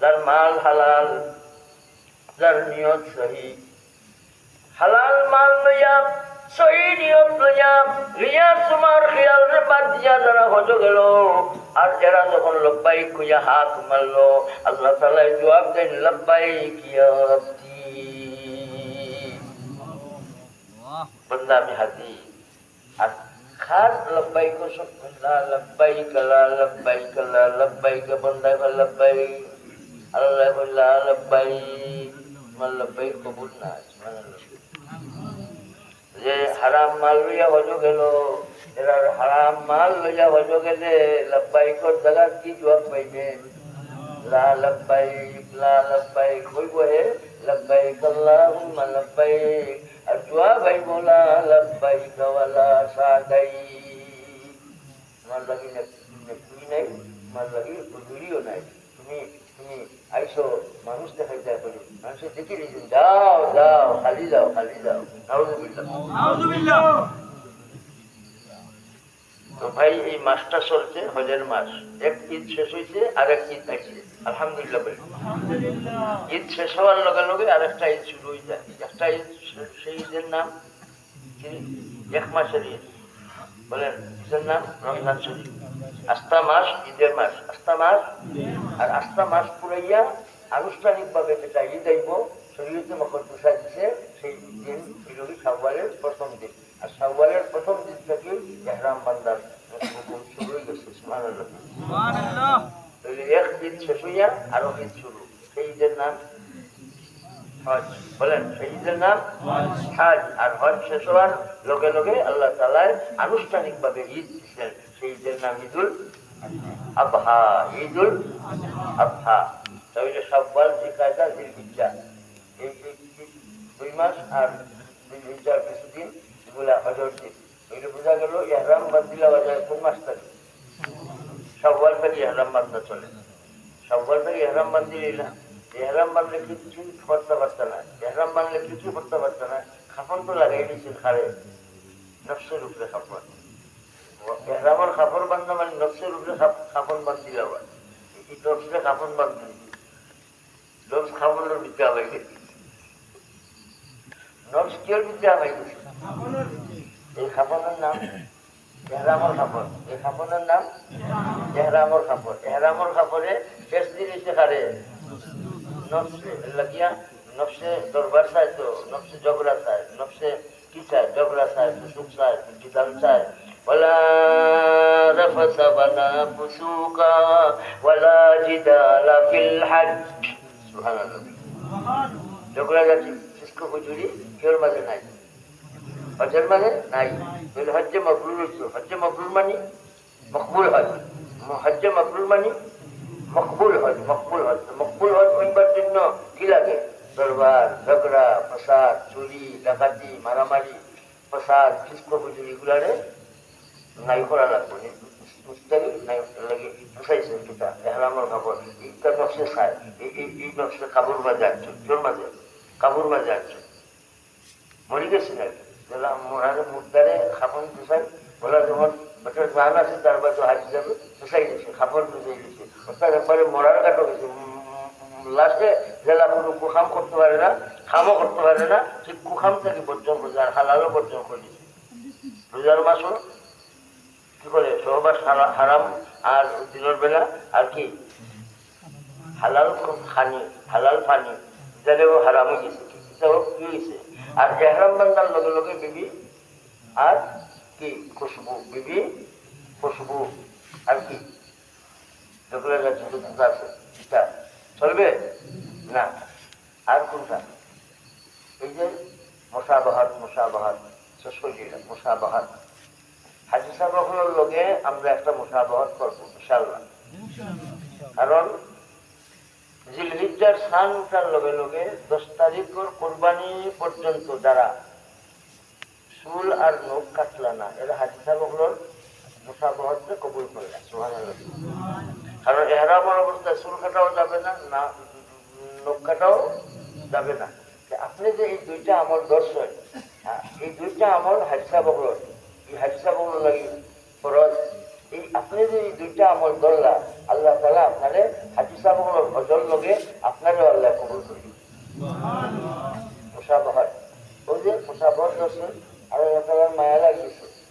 যার মাল হালাল, যার নিয়ত সহি। হালাল মাল লইয়া, সহি নিয়ত লইয়া, রিয়া তোমার খেয়াল রে বাদ দিয়া যারা হজ গেল, আর এরা যখন লব্বাই খুঁজা হাত মারলো, আল্লাহ তালা জবাব দেন, লব্বাই কিয়া আব্দি। বন্দা আমি হাজি। আর খাস লব্বাই কো সব বন্দা, লব্বাই কলা লব্বাই কলা, লব্বাই কা বন্দা কা লব্বাই। আল্লাহ বল্লা লব্বাই তোমার লব্বাই কবুল না যে হারাম মাল লইয়া হজো গেল এরা হারাম মাল লইয়া হজো গেলে লব্বাইকর জায়গা কি জবাব পাইবে লা লব্বাইক লা লব্বাইক কইব হে লব্বাইক আল্লাহুম্মা লব্বাইক আর জবাব হইব লা লব্বাইক ওয়ালা তোমার লাগি নাই তোমার লাগি নাই তুমি তুমি আইসো মানুষ দেখাই যায় বলি মানুষে দেখি দিয়েছেন যাও যাও খালি যাও খালি যাও। তো ভাই এই মাসটা চলছে হজের মাস। এক ঈদ শেষ হয়েছে আর এক ঈদ আছে আলহামদুলিল্লাহ বলি। ঈদ শেষ হওয়ার লগে লগে আর একটা ঈদ শুরু হয়ে যায় একটা ঈদ সেই ঈদের নাম এক মাসের ঈদ। বলেন ঈদের নাম রমজান শরীফ। আস্থা মাস ঈদের মাস। আস্থা মাস আর আস্থা মাস পুরাইয়া আনুষ্ঠানিকভাবে যেটা ঈদ আইব শরীয়তে মকর তুষার দিছে সেই দিন বিরোধী সাওয়ালের প্রথম দিন। আর সাওয়ালের প্রথম দিন থেকে এহরাম বান্দার হুকুম শুরু হয়ে গেছে সুবহানাল্লাহ। এক ঈদ শেষ হইয়া আরও ঈদ শুরু। সেই ঈদের নাম বলেন ঈদের নাম হজ। আর হজ শেষ হওয়ার লগে লগে আল্লাহ তালায় আনুষ্ঠানিকভাবে ঈদ দিচ্ছেন ঈদের নাম ঈদুল আবহা ঈদুল আবহা। তাহলে সব্বাল জিকায়দা জিলহিজ্জা এই দুই মাস আর জিলহিজ্জার কিছুদিন এগুলা হজর দিন। এগুলো বোঝা গেল এহরাম বান্দিলা বাজার কোন মাস থাকে সব্বাল থেকে এহরাম বান্ধা চলে। সব্বাল থেকে এহরাম বান্দিলি না এহরাম বানলে কিছু করতে পারছে না। এহরাম বানলে কিছু করতে পারছে না। খাপন তো লাগাই দিয়েছে খারে নকশের উপরে খাপন এহরামের খাপড় বান্ধা মানে নকশের উপরে খাপন বান্ধি যাওয়া এই নকশে খাপন বান্ধি নকশ খাপনের বিদ্যা গেছে নকশ কিয়র বিদ্যা হয়ে এই খাপনের নাম এহরামর খাপড় এই খাপনের নাম এহরামর খাপড় এহরামর খাপড়ে শেষ দিন এসে খারে। নকশে লাগিয়া নকশে দরবার চায় তো নকশে ঝগড়া চায় নকশে কি চায় ঝগড়া চায় সুখ চায় বিধান চায় ولا رفث ولا فسوق ولا جدال في الحج سبحان الله ঝগড়া যাচ্ছি শুষ্ক হুজুরি কেউর মাঝে নাই হজের মাঝে নাই তাহলে হজ্জে মকরুর হচ্ছে হজ্জে মকরুর মানি মকবুল হজ হজ্জে মকরুর মানি মকবুল হজ মকবুল হজ মকবুল হজ হইবার জন্য কি লাগে? দরবার, ঝগড়া ফসাদ চুরি, ডাকাতি, মারামারি ফসাদ শুষ্ক হুজুরি এগুলারে নাই করা লাগবে। মুদ্দারে খাপন আছে, তার বাজু হাজি যাবে ফুসাই গেছে খাপড় ফুসাই গেছে একবারে মরার কাটো গেছে। লাস্টে জেলা কোনো কুখাম করতে পারে না, খামও করতে পারে না, ঠিক কুখাম থেকে বর্জন করছে আর হালালও বর্জন করে রোজার মাসও কি করে? সহবাস হারা- হারাম আর দিনের বেলা আর কি? হালাল খানি, হালাল পানি। যেটাও হারাম হয়ে গেছে সেটাও কি হয়েছে? আর এহরাম বান্দার লগে লগে বিবি আর কি? খুশবু, বিবি, খুশবু, আর কি? যেগুলো আছে। চলবে? না। আর কোনটা? এই যে শেষ করে দিলাম মশাবাহাত হাজি সাহেবের লগে আমরা একটা মুসাবাহত করব ইনশাল্লাহ কারণ জিলহিজ্জার সান উঠার লগে লগে দশ তারিখের কোরবানি পর্যন্ত যারা চুল আর নখ কাটলা না, এরা হাজি সাহেবের মুসাবাহতকে কবুল করলা সুহান কারণ এহরামর অবস্থায় চুল কাটাও যাবে না না নখ কাটাও যাবে না। আপনি যে এই দুইটা আমল দর্শন হ্যাঁ, এই দুইটা আমল হাজি সাহেবের এই হাজি সাহেবের লাগে ফরজ। এই আপনি যে এই দুইটা আমল ধরলা আল্লাহ তালা আপনারে হাজি সাহেব হজর লগে আপনারও আল্লাহ কবুল করি মুসাবাহার ওই যে মুসাবাহার দর্শন আর আল্লাহ তালার মায়া লাগিয়েছে।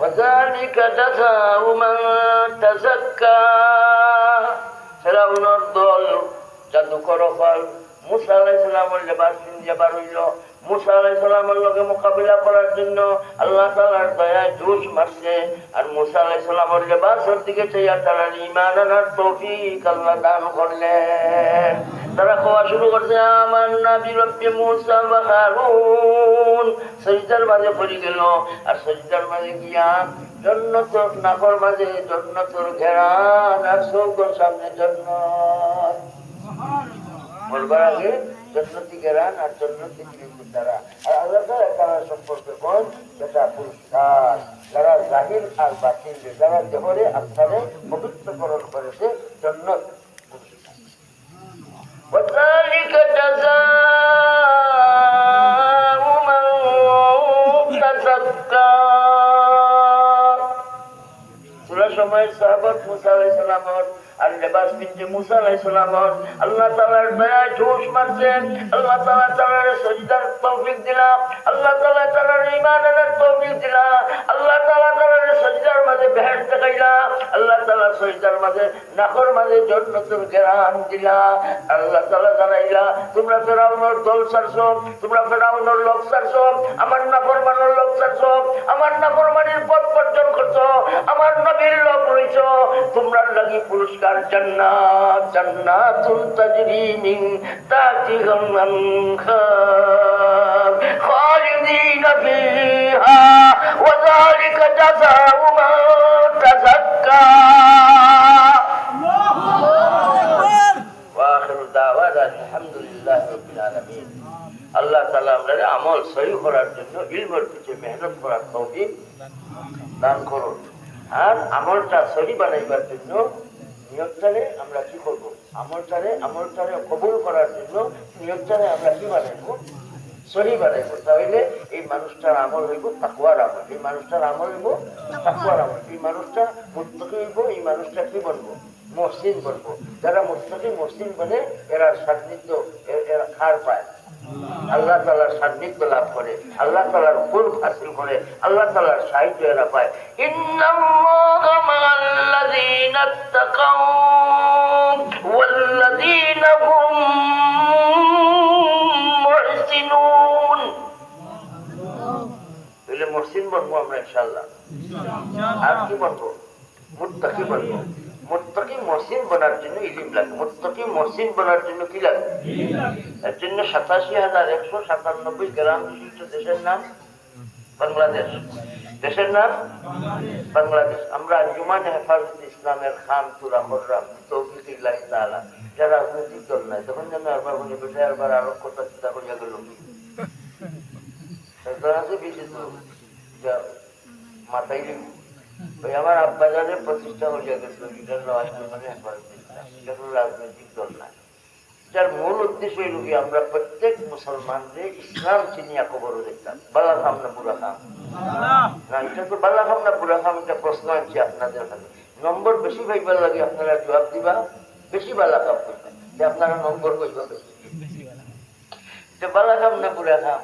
وذلك جزاء من تزكى ফেরাউনের দল জাদুকর ফল মুসা আলাইসালামের লেবাস কিনছে বার হইল লগে মোকাবিলা করার জন্য আল্লাহ জোশ মারছে। আর তারা ইমান দান তারা খাওয়া শুরু করছে, আমার সজদার মাঝে পড়ে গেল। আর সজদার মাঝে গিয়া জন্নতর নাকর মাঝে জন্নতর ঘেরান আর সৌকর সামনে জন্নত। বলবার আগে জন্নতি গেরান আর জন্নতি দ্বারা আর আল্লাহ তাআলা তারা সম্পর্কে কোন যেটা পুরস্কার যারা জাহির আর বাতিল যারা দেহরে আত্মারে পবিত্রকরণ করেছে জন্নত পুরস্কার وذلك جزاء من تزكى সুরা সময় সাহাবত মুসা আলাইহিস সালামর আর লেবাস পিনছে মুসা আলাইহিস সালামর আল্লাহ তাআলার দয়ায় জোশ মারছেন, আল্লাহ তাআলা তাআলার সজদার তৌফিক দিলা, আল্লাহ তাআলা তাআলার ঈমানের তৌফিক দিলা, আল্লাহ তাআলা তাআলার সজদার মাঝে বেহেশত দেখাইলা, আল্লাহ তাআলা সজদার মাঝে নাকর মাঝে জান্নাতের ঘেরান দিলা, আল্লাহ তাআলা জানাইলা, তোমরা ফেরাউনের দল ছাড়ছো, তোমরা ফেরাউনের লোক ছাড়ছো, আমার নাফরমানের লোক ছাড়ছো, আমার নাফরমানির পথ বর্জন করছ, আমার নবীর লোক রইছো তোমরা লাগি পুরস্কার জান্নাত, জান্নাতুল তাজরি মিন তাহতিহাল আনহার খালিদিনা ফিহা, ওয়া যালিকা আল্লাহ তাআলা আমাদের আমল সহি করার জন্য ইলমের পিছে মেহনত করার তৌফিক দান করুন। আর আমলটা সহি বানাইবার জন্য নিয়তটারে আমরা কি করব? আমলটারে আমলটারে কবুল করার জন্য নিয়তটারে আমরা কি বানাইব? সহি বানাইব। তাহলে এই মানুষটার আমল হইব তাকুয়ার আমল। এই মানুষটার আমল হইব তাকুয়ার আমল। এই মানুষটা মুত্তকি হইব, এই মানুষটা কি বলব? মসজিদ বলব। যারা মুত্তকি মসজিদ বলে এরা সান্নিধ্য এরা খার পায়। আল্লাহ তালার সান্নিধ্য লাভ করে, আল্লাহ তালার কুল হাসিল করে, আল্লাহ তালার সাহিত্য এরা পায়। মহসিন বলব আমরা ইনশাআল্লাহ। আর কি বলব? মুত্তাকি বলব। মুত্তাকি বনার জন্য ইলিম লাগে। মুত্তাকি মহসিন বনার জন্য কি লাগে? এর জন্য সাতাশি হাজার একশো সাতানব্বই গ্রাম বিশিষ্ট দেশের নাম বাংলাদেশ। দেশের নাম বাংলাদেশ। আমরা আঞ্জুমান হেফাজত ইসলামের খান তুরা তৌফিকুল্লাহ তাআলা। যারা রাজনৈতিক দল নাই তখন যেন একবার একবার আরও কথা চিন্তা করিয়া গেল। সরকার আছে বেশি মাথায় ওই আমার আব্বাজানের প্রতিষ্ঠা করিয়া গেছিল মানে রাজনৈতিক দল নাই। যার মূল উদ্দেশ্য হইল কি আমরা প্রত্যেক মুসলমানদের ইসলাম চিনিয়া খবর দেখতাম। বালা খাম না পুরা খাম না এটা তো বালা খাম না পুরা খাম এটা প্রশ্ন আনছি আপনাদের কাছে নম্বর বেশি পাইবার লাগে আপনারা জবাব দিবা বেশি বালা খাম করবেন যে আপনারা নম্বর কইবা বেশি। বালা খাম না পুরা খাম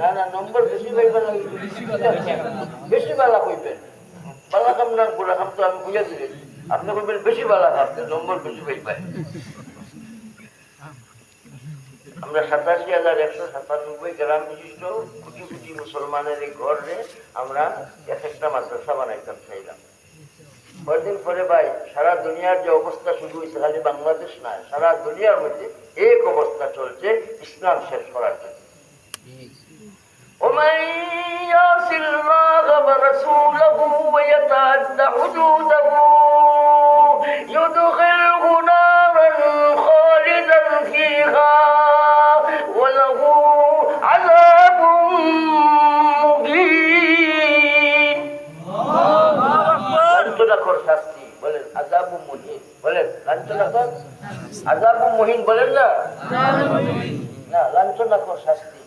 না না নম্বর বেশি পাইবার লাগে। বেশি বালা কইবেন। বালা খাম না পুরা খাম তো আমি বুঝে দিলেন আপনি কইবেন বেশি বালা খাম নম্বর বেশি পাইবেন আমরা সাতাশি হাজার একশো সাতানব্বই গ্রাম বিশিষ্ট কোটি কোটি মুসলমানের এই ঘরে আমরা এক একটা মাদ্রাসা বানাইতাম চাইলাম কয়েকদিন পরে ভাই সারা দুনিয়ার যে অবস্থা শুরু হয়েছে খালি বাংলাদেশ নয় সারা দুনিয়ার মধ্যে এক অবস্থা চলছে ইসলাম শেষ করার জন্য ومن يعص الله ورسوله ويتعد حدوده يدخله نارا خالدا فيها وله عذاب مهين লাঞ্ছনাকর শাস্তি বলেন আজাবু মুহিন বলেন লাঞ্ছনাকর আজাবু মুহিন বলেন না না লাঞ্ছনাকর শাস্তি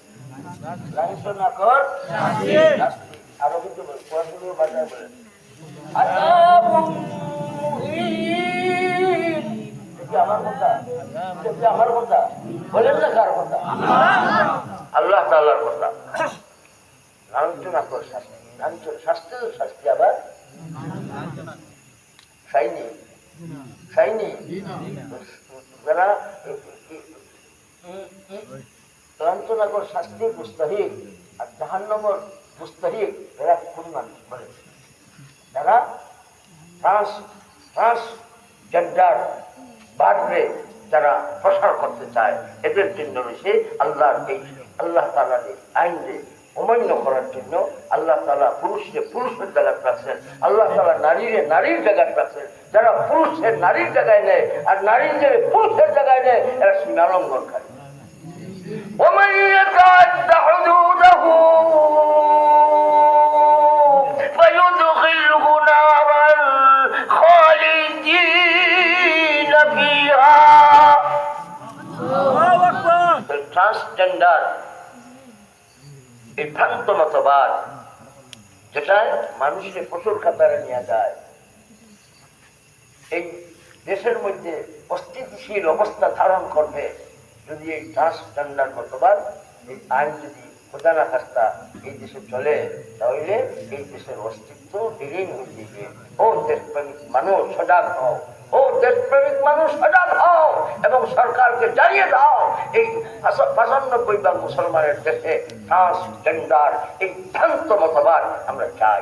লাঞ্ছনাকর শাস্তি আরো কিন্তু কোরআন বাজায় বলেন মুহিন আমার কথা? এটা কি বলেন না কার আল্লাহ শাস্তি লাঞ্ছন শাস্তি। তো শাস্তি, আবার? শাইনি। শাইনি? যারা লাঞ্ছনাকর শাস্তি, মুস্তাহিক। আর মুস্তাহিক এরা কোন মানুষ বলে যারা ট্রান্স ট্রান্স জেন্ডার বাড়বে যারা প্রসার করতে চায় এদের জন্য রয়েছে আল্লাহর এই আল্লাহ তালার এই আইন অমান্য করার জন্য আল্লাহ তালা পুরুষকে পুরুষের জায়গায় রাখছেন। আল্লাহ তালা নারীরে নারীর জায়গায় রাখছেন। যারা পুরুষের নারীর জায়গায় নেয়, আর নারীর যে পুরুষের জায়গায় নেয়, এরা সীমালঙ্ঘন ভ্রান্ত যেটা মানুষের প্রচুর খাতারে নিয়ে যায়। এই দেশের মধ্যে অস্থিতিশীল অবস্থা ধারণ করবে যদি এই ট্রান্সজেন্ডার মতবাদ এই আইন যদি প্রধান আকাশটা এই দেশে চলে, তাহলে এই দেশের অস্তিত্ব বিলীন হয়ে যাবে। ও দেশপ্রেমিক মানুষ, সজাগ ও দেশপ্রেমিক মানুষ সজাগ হও এবং সরকারকে জানিয়ে দাও এই পঁচানব্বই ভাগ মুসলমানের দেশে ট্রান্সজেন্ডার এই ভ্রান্ত মতবাদ আমরা চাই।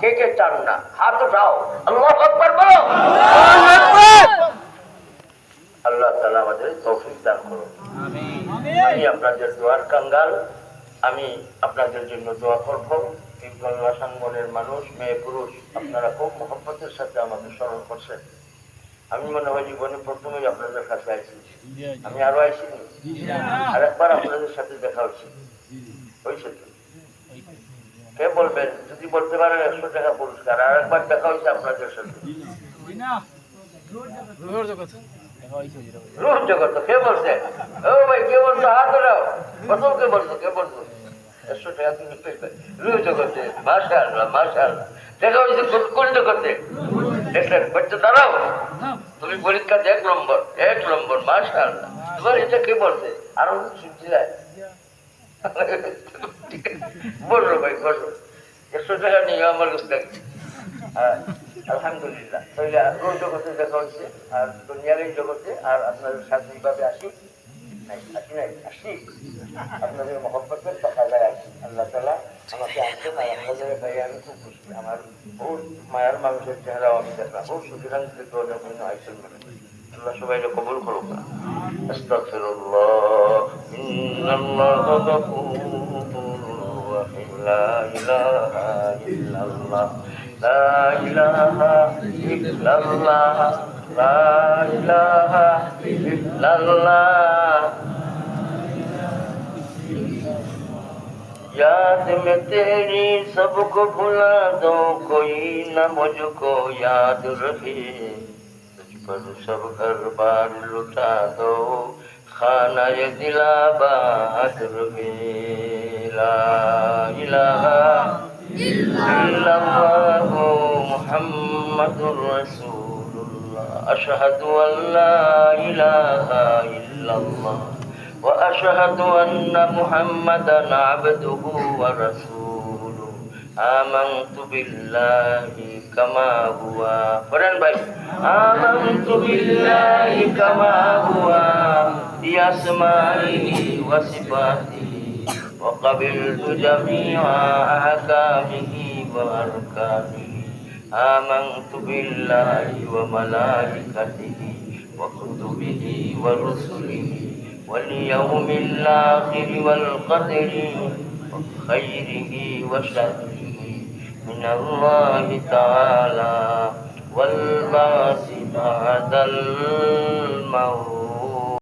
কে কে চান না? হাত উঠাও। আল্লাহ আকবার বলো। আল্লাহ তালা আমাদের তৌফিক দান করুন। আমি আপনাদের দোয়ার কাঙ্গাল। আমি আপনাদের জন্য দোয়া করব। সাংগনের মানুষ, মেয়ে পুরুষ, আপনারা খুব মহব্বতের সাথে আমাকে স্মরণ করছেন। আমি মনে হয় জীবনে প্রথমেই আপনাদের কাছে আইছি। আমি আরও আইসিনি। আর একবার আপনাদের সাথে দেখা হয়েছে হয়েছে তো? কে বলবেন? যদি বলতে পারেন একশো টাকা পুরস্কার, আর একবার দেখা হয়েছে আপনাদের সাথে। কে বলছে? ও ভাই, কে বলছো? হাত উঠাও। কত কে বলছো? কে বলছো? একশো টাকা তুমি পেয়ে মাসা আল্লাহ মাসা আল্লাহ দেখা হয়েছে কোন- কোন দেখলেন বাচ্চা দাঁড়াও। তুমি পরীক্ষাতে এক নম্বর এক নম্বর মাসা আল্লাহ তোমার এটা কে বলছে? আরও শুনছি বলল ভাই বলল। একশো টাকা নিয়ে আমার কাছে থাকছে হ্যাঁ আলহামদুলিল্লাহ। রোজ জগতে দেখা হচ্ছে আর দুনিয়ার জগতে আর আপনাদের সাথে এইভাবে আসি। নাই আসি নাই আসি আপনাদের মহব্বতের যায় আসি আল্লাহ তালা আমাকে আসতে না আপনাদের ভাই আমি খুব খুশি। আমার বহুত মায়ার মানুষের চেহারাও আমি দেখলাম বহু থেকে যখন আইসেন আল্লাহ সবাই কবুল করুক। আস্তাগফিরুল্লাহ। ইন্নাল্লাহ গফুরুর রহিম। লা ইলাহা ইল্লাল্লাহ। লা ইলাহা ইল্লাল্লাহ। লা ইলাহা ইল্লাল্লাহ। याद में तेरी सबको भुला दो कोई न मुझको याद रहे तुझ पर सब घर बार लुटा दो खाना ये दिलाबाद रहे ला इलाहा इल्लल्लाह मुहम्मदुर रसूलुल्लाह अशहदु अन ला इलाहा इल्लल्लाह وأشهد أن محمدا عبده ورسوله. آمنت بالله كما هو. فرن باي آمنت بالله كما هو. بأسمائه وصفاته. وقبلت جميع أحكامه وأركانه. آمنت بالله وملائكته وكتبه ورسله. واليوم الآخر والقدر خيره وشره من الله تعالى والبعث بعد الموت.